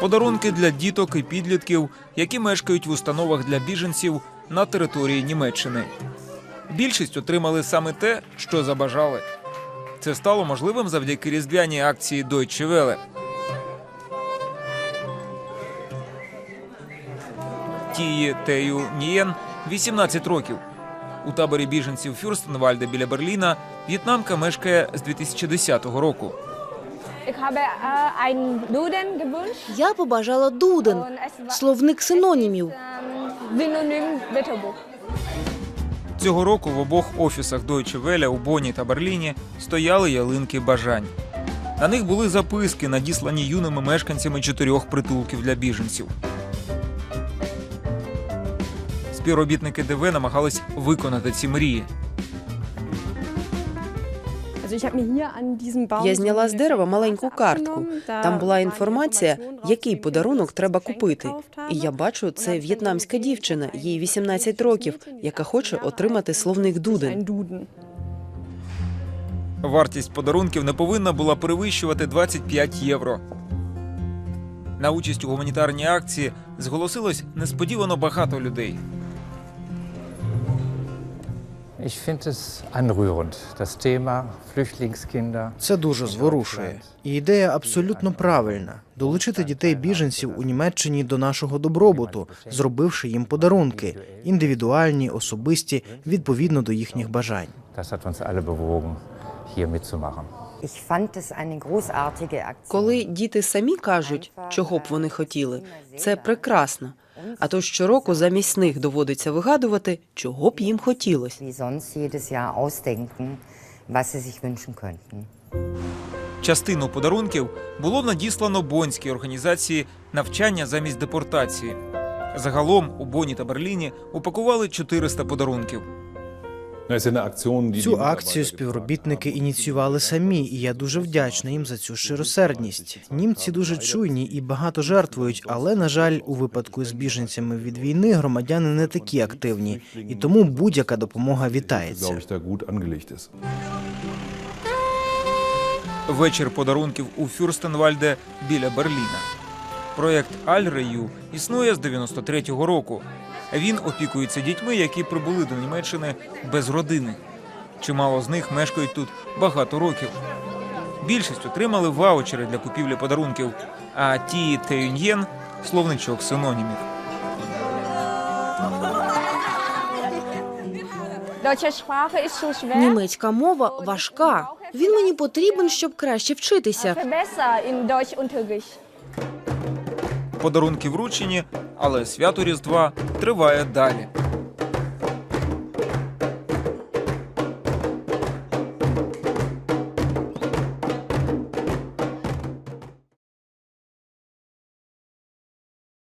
Подарунки для діток і підлітків, які мешкають в установах для біженців на території Німеччини. Більшість отримали саме те, що забажали. Це стало можливим завдяки різдвяній акції Deutsche Welle. Тії Тею Нієн 18 років. У таборі біженців Фюрстенвальде біля Берліна в'єтнамка мешкає з 2010 року. Я побажала Дуден, словник синонімів. ähm. Цього року в обох офісах Deutsche Welle у Бонні та Берліні стояли ялинки бажань. На них були записки, надіслані юними мешканцями чотирьох притулків для біженців. Співробітники ДВ намагались виконати ці мрії. Я зняла з дерева маленьку картку. Там була інформація, який подарунок треба купити. І я бачу, це в'єтнамська дівчина, їй 18 років, яка хоче отримати словник Дуден. Вартість подарунків не повинна була перевищувати 25 євро. На участь у гуманітарній акції зголосилось несподівано багато людей. Це дуже зворушує. І ідея абсолютно правильна: долучити дітей біженців у Німеччині до нашого добробуту, зробивши їм подарунки індивідуальні, особисті, відповідно до їхніх бажань. Das hat uns alle bewogen, hier mitzumachen. Ich fand es eine großartige Aktion. Коли діти самі кажуть, чого б вони хотіли, це прекрасно. А то щороку замість них доводиться вигадувати, чого б їм хотілося. Частину подарунків було надіслано бонській організації навчання замість депортації. Загалом у Боні та Берліні упакували 400 подарунків. Цю акцію співробітники ініціювали самі, і я дуже вдячна їм за цю щиросердність. Німці дуже чуйні і багато жертвують, але на жаль, у випадку з біженцями від війни громадяни не такі активні, і тому будь-яка допомога вітається. Вечір подарунків у Фюрстенвальде біля Берліна. Проєкт Альрею існує з 93-го року. Він опікується дітьми, які прибули до Німеччини без родини. Чимало з них мешкають тут багато років. Більшість отримали ваучери для купівлі подарунків, а ті Теюньєн – словничок синонімів. Німецька мова важка. Він мені потрібен, щоб краще вчитися. Подарунки вручені, але свято Різдва триває далі.